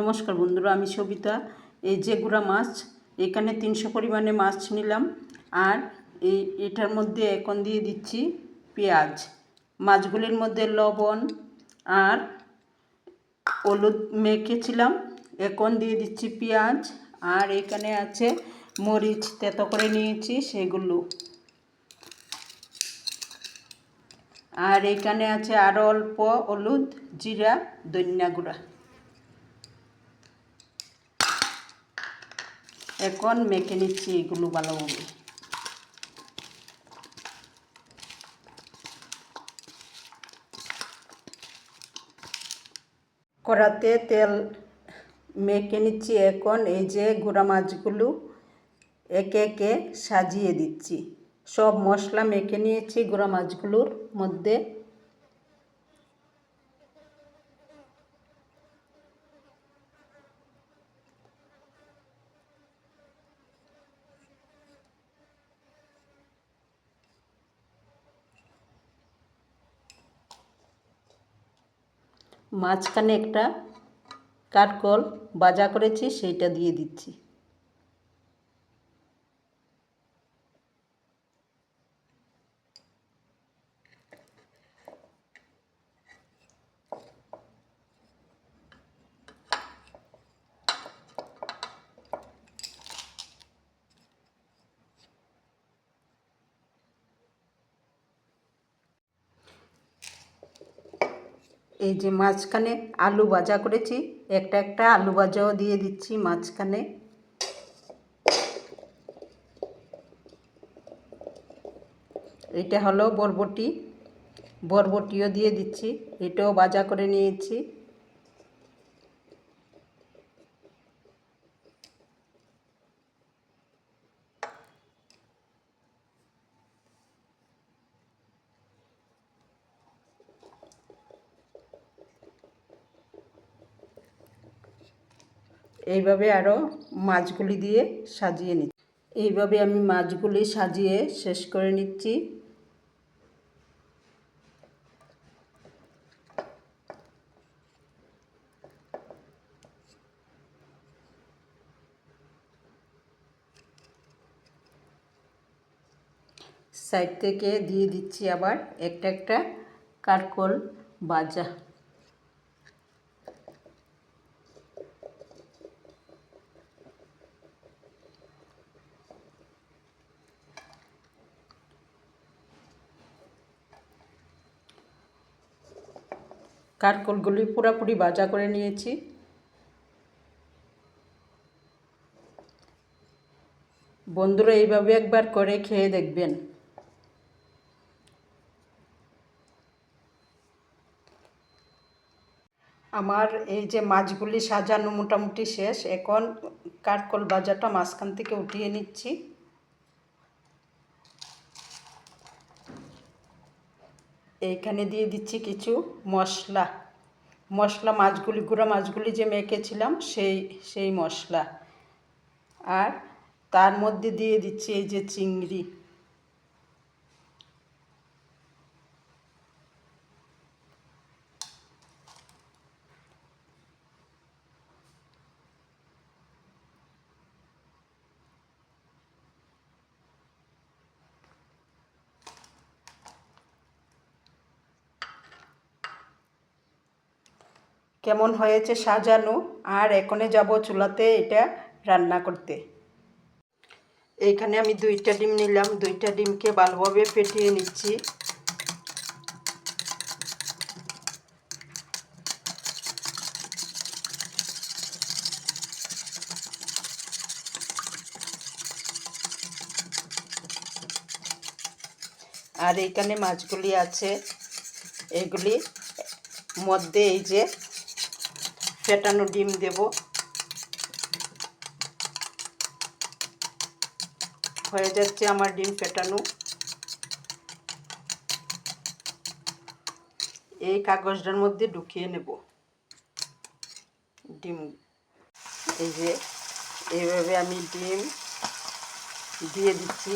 নমস্কার বন্ধুরা, আমি সবিতা। এই যে গুঁড়া মাছ, এখানে তিনশো পরিমাণে মাছ নিলাম। আর এই এটার মধ্যে এখন দিয়ে দিচ্ছি পেঁয়াজ। মাছগুলির মধ্যে লবণ আর হলুদ মেখেছিলাম। এখন দিয়ে দিচ্ছি পেঁয়াজ। আর এখানে আছে মরিচ, তেতো করে নিয়েছি সেগুলো। আর এখানে আছে আরও অল্প হলুদ, জিরা, ধনিয়া গুঁড়া। এখন মেখে নিচ্ছি এগুলো ভালোভাবে কড়াতে তেল মেখে নিচ্ছি এখন, এই যে গুঁড়া মাছগুলো একে একে সাজিয়ে দিচ্ছি। সব মশলা মেখে নিয়েছি গুঁড়া মাছগুলোর মধ্যে। মাঝখানে একটা কাঠকল বাজা করেছি সেইটা দিয়ে দিচ্ছি। এই যে মাঝখানে আলু ভাজা করেছি, একটা একটা আলু ভাজাও দিয়ে দিচ্ছি মাঝখানে। এটা হলো বরবটি, বরবটিও দিয়ে দিচ্ছি, এটাও ভাজা করে নিয়েছি। এইভাবে আরও মাছগুলি দিয়ে সাজিয়ে নিচ্ছি। এইভাবে আমি মাছগুলি সাজিয়ে শেষ করে নিচ্ছি। সাইড থেকে দিয়ে দিচ্ছি আবার একটা একটা কারকল বাজা কারকলগুলি পুরোপুরি ভাজা করে নিয়েছি? বন্ধুরা, এইভাবে একবার করে খেয়ে দেখবেন। আমার এই যে মাছগুলি সাজানো মোটামুটি শেষ, এখন কারকল ভাজাটা মাঝখান থেকে উঠিয়ে নিচ্ছি। এইখানে দিয়ে দিচ্ছি কিছু মশলা। মশলা মাছগুলি, গুঁড়া মাছগুলি যে মেখেছিলাম, সেই সেই মশলা। আর তার মধ্যে দিয়ে দিচ্ছি এই যে চিংড়ি। কেমন হয়েছে সাজানো? আর এখনে যাব চুলাতে এটা রান্না করতে। এইখানে আমি দুইটা ডিম নিলাম। দুইটা ডিমকে ভালোভাবে ফেটিয়ে নিচ্ছি। আর এইখানে মাছগুলি আছে। এগুলি মধ্যে এই যে ফেটানো ডিম দেব। হয়ে যাচ্ছে আমার ডিম ফেটানো। এই কাগজটার মধ্যে ঢুকিয়ে নেব। ডিম। এই যে, এইভাবে আমি ডিম দিয়ে দিচ্ছি।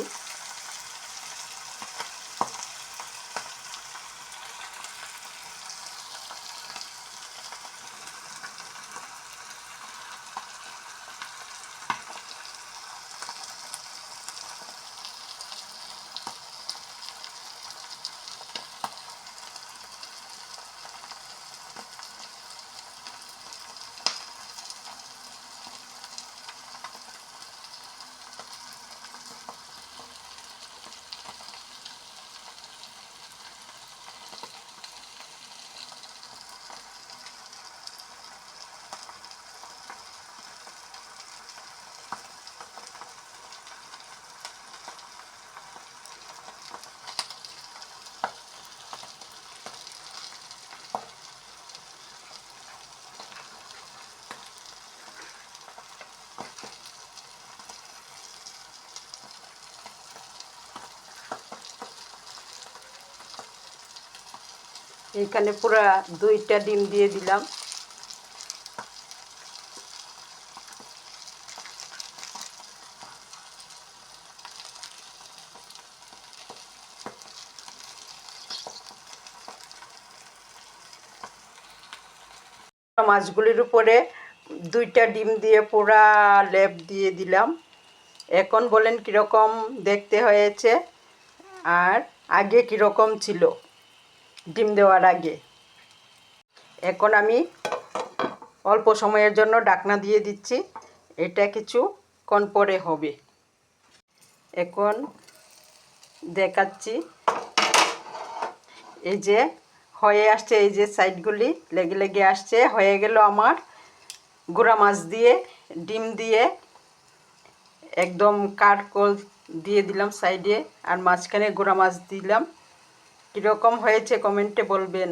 এখানে পুরো দুইটা ডিম দিয়ে দিলাম। মাছগুলির উপরে দুইটা ডিম দিয়ে পুরা লেপ দিয়ে দিলাম। এখন বলেন কীরকম দেখতে হয়েছে আর আগে কীরকম ছিল। ডিম দেওয়ার আগে। এখন আমি অল্প সময়ের জন্য ডাকনা দিয়ে দিচ্ছি। এটা কিছু ক্ষণ পরে হবে। এখন দেখাচ্ছি। এই যে হয়ে আসছে, এই যে সাইডগুলি লেগে লেগে আসছে। হয়ে গেল আমার গুঁড়া মাছ দিয়ে, ডিম দিয়ে, একদম কাট কল দিয়ে দিলাম সাইডে। আর মাঝখানে গুঁড়া মাছ দিলাম। কীরকম হয়েছে কমেন্টে বলবেন।